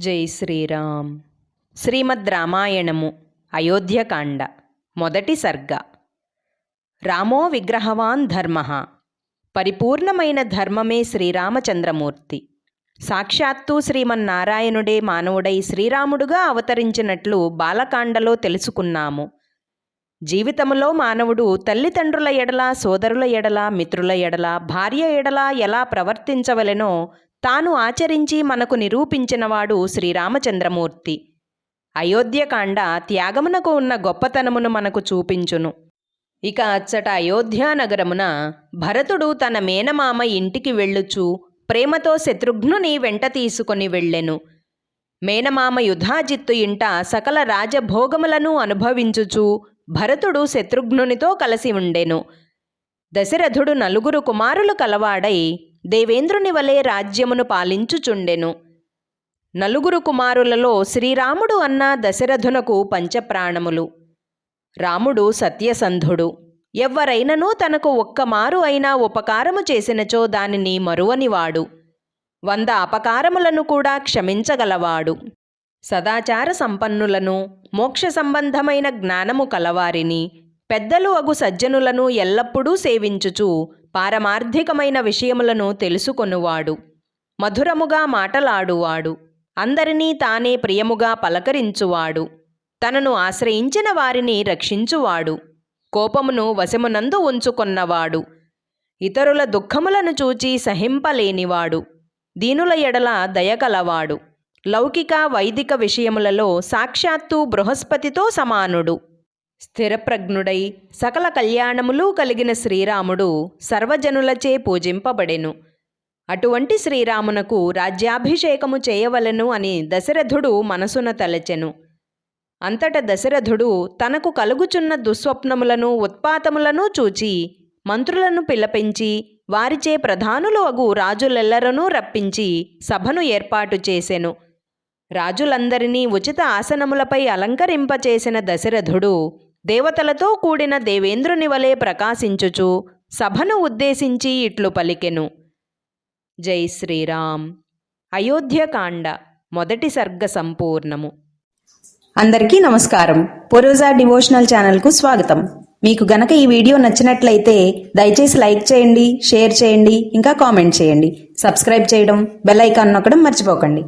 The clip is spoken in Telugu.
జై శ్రీరామ్. శ్రీమద్ రామాయణము అయోధ్యకాండ మొదటి సర్గ. రామో విగ్రహవాన్ ధర్మ. పరిపూర్ణమైన ధర్మమే శ్రీరామచంద్రమూర్తి. సాక్షాత్తు శ్రీమన్నారాయణుడే మానవుడై శ్రీరాముడుగా అవతరించినట్లు బాలకాండలో తెలుసుకున్నాము. జీవితములో మానవుడు తల్లిదండ్రుల ఎడల సోదరుల ఎడల మిత్రుల ఎడల భార్య ఎడల ఎలా ప్రవర్తించవలెనో తాను ఆచరించి మనకు నిరూపించినవాడు శ్రీరామచంద్రమూర్తి. అయోధ్యకాండ త్యాగమునకు ఉన్న గొప్పతనమును మనకు చూపించును. ఇక అచ్చట అయోధ్యానగరమున భరతుడు తన మేనమామ ఇంటికి వెళ్ళుచు ప్రేమతో శత్రుఘ్నుని వెంట తీసుకొని వెళ్ళెను. మేనమామ యుధాజిత్తు ఇంట సకల రాజభోగములను అనుభవించుచు భరతుడు శత్రుఘ్నునితో కలిసి ఉండెను. దశరథుడు నలుగురు కుమారులు కలవాడై దేవేంద్రుని వలె రాజ్యమును పాలించుచుండెను. నలుగురు కుమారులలో శ్రీరాముడు అన్న దశరథునకు పంచప్రాణములు. రాముడు సత్యసంధుడు. ఎవ్వరైనను తనకు ఒక్కమారు అయినా ఉపకారము చేసినచో దానిని మరువనివాడు. వంద అపకారములను కూడా క్షమించగలవాడు. సదాచార సంపన్నులను మోక్ష సంబంధమైన జ్ఞానము కలవారిని పెద్దలు అగు సజ్జనులను ఎల్లప్పుడూ సేవించుచు పారమార్థికమైన విషయములను తెలుసుకొనువాడు. మధురముగా మాటలాడువాడు. అందరినీ తానే ప్రియముగా పలకరించువాడు. తనను ఆశ్రయించిన వారిని రక్షించువాడు. కోపమును వశమునందు ఉంచుకొన్నవాడు. ఇతరుల దుఃఖములను చూచి సహింపలేనివాడు. దీనుల ఎడల దయగలవాడు. లౌకిక వైదిక విషయములలో సాక్షాత్తు బృహస్పతితో సమానుడు. స్థిరప్రజ్ఞుడై సకల కళ్యాణములు కలిగిన శ్రీరాముడు సర్వజనులచే పూజింపబడెను. అటువంటి శ్రీరామునకు రాజ్యాభిషేకము చేయవలెను అని దశరథుడు మనసున తలచెను. అంతట దశరథుడు తనకు కలుగుచున్న దుస్వప్నములను ఉత్పాతములను చూచి మంత్రులను పిలపించి వారిచే ప్రధానులు అగు రాజులెల్లరనూ రప్పించి సభను ఏర్పాటు చేసెను. రాజులందరినీ ఉచిత ఆసనములపై అలంకరింపచేసిన దశరథుడు దేవతలతో కూడిన దేవేంద్రుని వలె ప్రకాశించుచు సభను ఉద్దేశించి ఇట్లు పలికెను. జై శ్రీరామ్. అయోధ్యకాండ మొదటి సర్గ సంపూర్ణము. అందరికీ నమస్కారం. పూర్వజా డివోషనల్ ఛానల్కు స్వాగతం. మీకు గనక ఈ వీడియో నచ్చినట్లయితే దయచేసి లైక్ చేయండి షేర్ చేయండి ఇంకా కామెంట్ చేయండి. సబ్స్క్రైబ్ చేయడం బెల్ ఐకాన్ నొక్కడం మర్చిపోకండి.